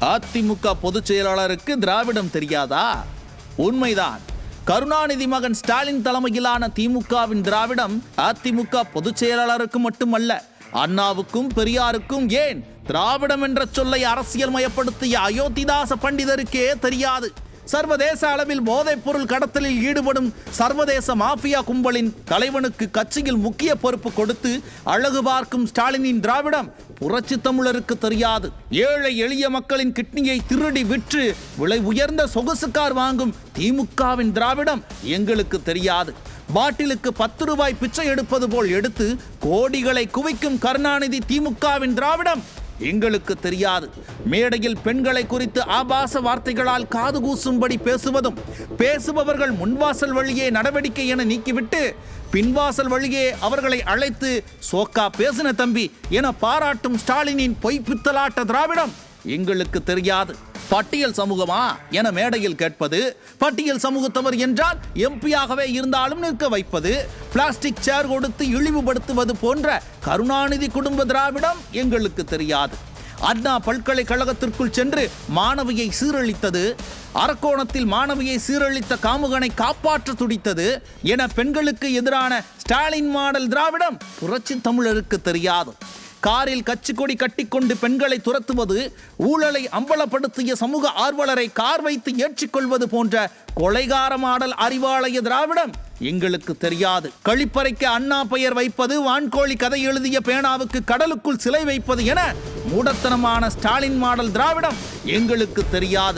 அதிமுக பொதுச் செயலாளருக்கு திராவிடம் தெரியாதா? உண்மைதான். கருணாநிதி மகன் ஸ்டாலின் தலைமையிலான திமுகவின் திராவிடம் அதிமுக பொதுச் செயலாளருக்கு மட்டுமல்ல அண்ணாவுக்கும் பெரியாருக்கும் ஏன் திராவிடம் என்ற சொல்லை அரசியல் மயப்படுத்திய அயோத்திதாச பண்டிதருக்கே தெரியாது? சர்வதேச அளவில் போதைப் பொருள் கடத்தலில் ஈடுபடும் சர்வதேச மாஃபியா கும்பலின் தலைவனுக்கு கட்சியில் முக்கிய பொறுப்பு கொடுத்து அழகு பார்க்கும் ஸ்டாலினின் திராவிடம் புரட்சி தமிழருக்கு தெரியாது. ஏழை எளிய மக்களின் கிட்னியை திருடி விற்று விலை உயர்ந்த சொகுசு கார் வாங்கும் திமுகவின் திராவிடம் எங்களுக்கு தெரியாது. பாட்டிலுக்கு பத்து ரூபாய் பிச்சை எடுப்பது போல் எடுத்து கோடிகளை குவிக்கும் கருணாநிதி திமுகவின் திராவிடம் எங்களுக்கு தெரியாது. மேடையில் பெண்களை குறித்து ஆபாச வார்த்தைகளால் காது கூசும்படி பேசுவதும் பேசுபவர்கள் முன்வாசல் வழியே நடவடிக்கை என நீக்கிவிட்டு பின்வாசல் வழியே அவர்களை அழைத்து சோக்கா பேசின தம்பி என பாராட்டும் ஸ்டாலினின் பொய் பித்தலாட்ட திராவிடம் எங்களுக்கு தெரியாது. பட்டியல் சமூகமா என மேடையில் கேட்பது பட்டியல் சமூகத்தவர் என்றால் எம்பியாகவே இருந்தாலும் நிற்க வைப்பது பிளாஸ்டிக் சேர் கொடுத்து இழிவுபடுத்துவது போன்ற கருணாநிதி குடும்ப திராவிடம் எங்களுக்கு தெரியாது. அண்ணா பல்கலைக்கழகத்திற்குள் சென்று மாணவியை சீரழித்தது அரக்கோணத்தில் மாணவியை சீரழித்த காமுகனை காப்பாற்ற துடித்தது என பெண்களுக்கு எதிரான ஸ்டாலின் மாடல் திராவிடம் புரட்சி தமிழருக்கு தெரியாது. காரில் கச்சிக்கொடி கொடி கட்டிக்கொண்டு பெண்களை துரத்துவது ஊழலை அம்பலப்படுத்திய சமூக ஆர்வலரை கார் வைத்து ஏற்றிக்கொள்வது போன்ற கொலைகார மாடல் அறிவாலய திராவிடம் எங்களுக்கு தெரியாது. கழிப்பறைக்கு அண்ணா பெயர் வைப்பது வான்கோழி கதை எழுதிய பேனாவுக்கு கடலுக்குள் சிலை வைப்பது என மூடத்தனமான ஸ்டாலின் மாடல் திராவிடம் எங்களுக்கு தெரியாது.